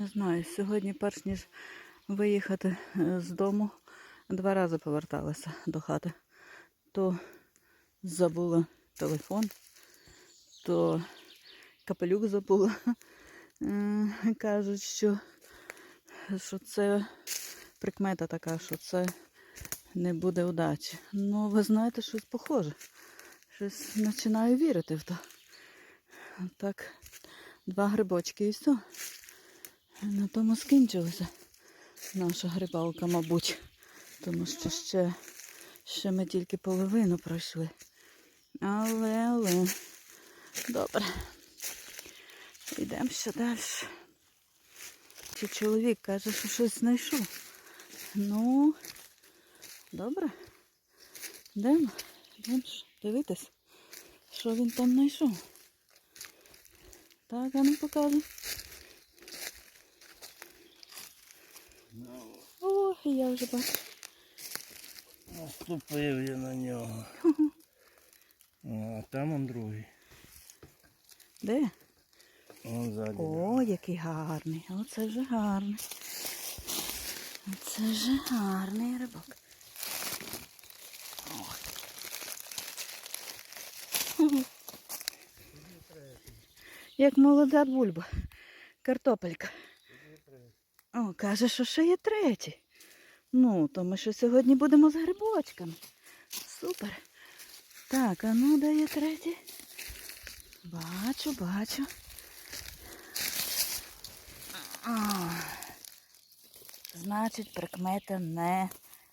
Не знаю, сьогодні, перш ніж виїхати е, з дому, два рази поверталася до хати. То забула телефон, то капелюк забула. Е, Кажуть, що, що це прикмета така, що це не буде удачі. Ну, ви знаєте, щось похоже. Щось починаю вірити в то. Так, два грибочки і все. На тому скінчилася наша грибалка, мабуть. Тому що ще, ще ми тільки половину пройшли. Але, але, добре. Йдемо ще далі. Чи чоловік каже, що щось знайшов. Ну, добре. Йдемо, йдемо дивитись, що він там знайшов. Так, а ну покажи. О, я вже бачу. Наступив я на нього. А там он другий. Де? Он ззаді. О, який гарний. Оце вже гарний. Оце вже гарний рибок. Як молода бульба. Картопелька. О, каже, що ще є третій. Ну, то ми що сьогодні будемо з грибочками. Супер. Так, а ну де є третій? Бачу, бачу. А, Значить, прикмета не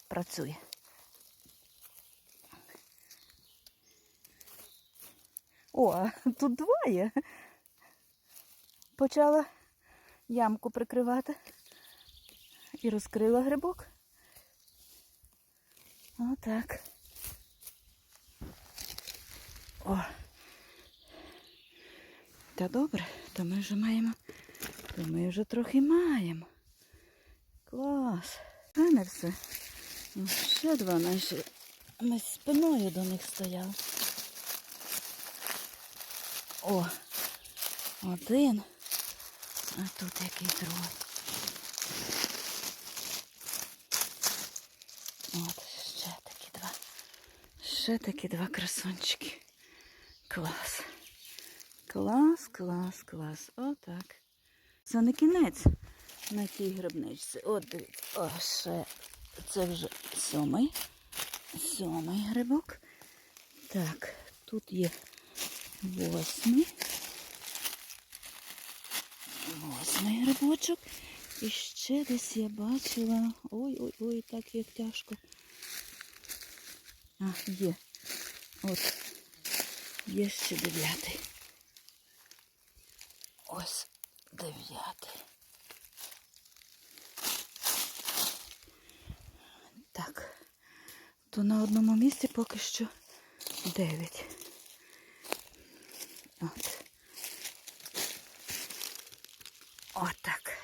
працює. О, тут два є. Почала ямку прикривати і розкрила грибок. Отак. О. Та добре, то ми вже маємо то ми вже трохи маємо. Клас. Все. Ну, Ще два наші. Ми спиною до них стояли. О, один. А тут який другий. От. Ще такі два красунчики. Клас. Клас, клас, клас. Отак. Це не кінець на тій грибничці. От дивіться, о, ще це вже сьомий. Сьомий грибок. Так, тут є восьмий. Восьмий грибочок. І ще десь я бачила. Ой-ой-ой, так як тяжко. А, є. От. Є ще дев'ятий. Ось дев'ятий. Так. То на одному місці поки що дев'ять. От. Отак.